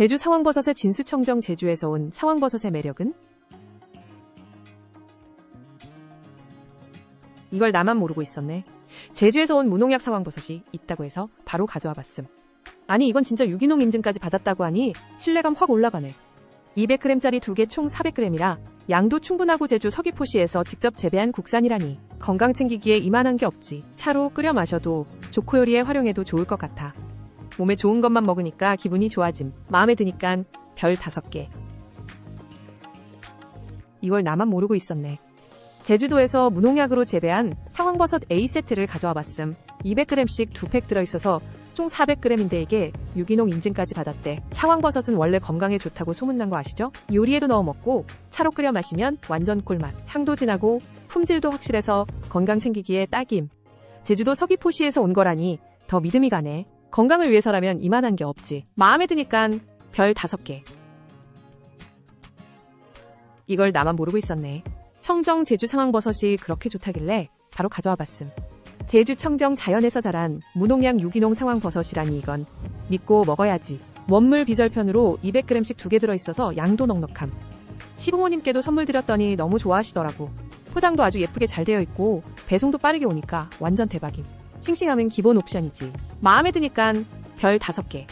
제주 상황버섯의 진수청정 제주에서 온 상황버섯의 매력은? 이걸 나만 모르고 있었네. 제주에서 온 무농약 상황버섯이 있다고 해서 바로 가져와 봤음. 아니 이건 진짜 유기농 인증까지 받았다고 하니 신뢰감 확 올라가네. 200g짜리 두 개 총 400g이라 양도 충분하고 제주 서귀포시에서 직접 재배한 국산이라니 건강 챙기기에 이만한 게 없지. 차로 끓여 마셔도 조코 요리에 활용해도 좋을 것 같아. 몸에 좋은 것만 먹으니까 기분이 좋아짐. 마음에 드니깐 별 다섯 개. 이걸 나만 모르고 있었네. 제주도에서 무농약으로 재배한 상황버섯 A세트를 가져와 봤음. 200g씩 두 팩 들어있어서 총 400g인데 이게 유기농 인증까지 받았대. 상황버섯은 원래 건강에 좋다고 소문난 거 아시죠? 요리에도 넣어 먹고 차로 끓여 마시면 완전 꿀맛. 향도 진하고 품질도 확실해서 건강 챙기기에 딱임. 제주도 서귀포시에서 온 거라니 더 믿음이 가네. 건강을 위해서라면 이만한 게 없지. 마음에 드니깐 별 다섯 개. 이걸 나만 모르고 있었네. 청정 제주 상황버섯이 그렇게 좋다길래 바로 가져와 봤음. 제주 청정 자연에서 자란 무농약 유기농 상황버섯이라니 이건 믿고 먹어야지. 원물 비절편으로 200g씩 두 개 들어있어서 양도 넉넉함. 시부모님께도 선물 드렸더니 너무 좋아하시더라고. 포장도 아주 예쁘게 잘 되어 있고 배송도 빠르게 오니까 완전 대박임. 싱싱함은 기본 옵션이지. 마음에 드니깐 별 다섯 개.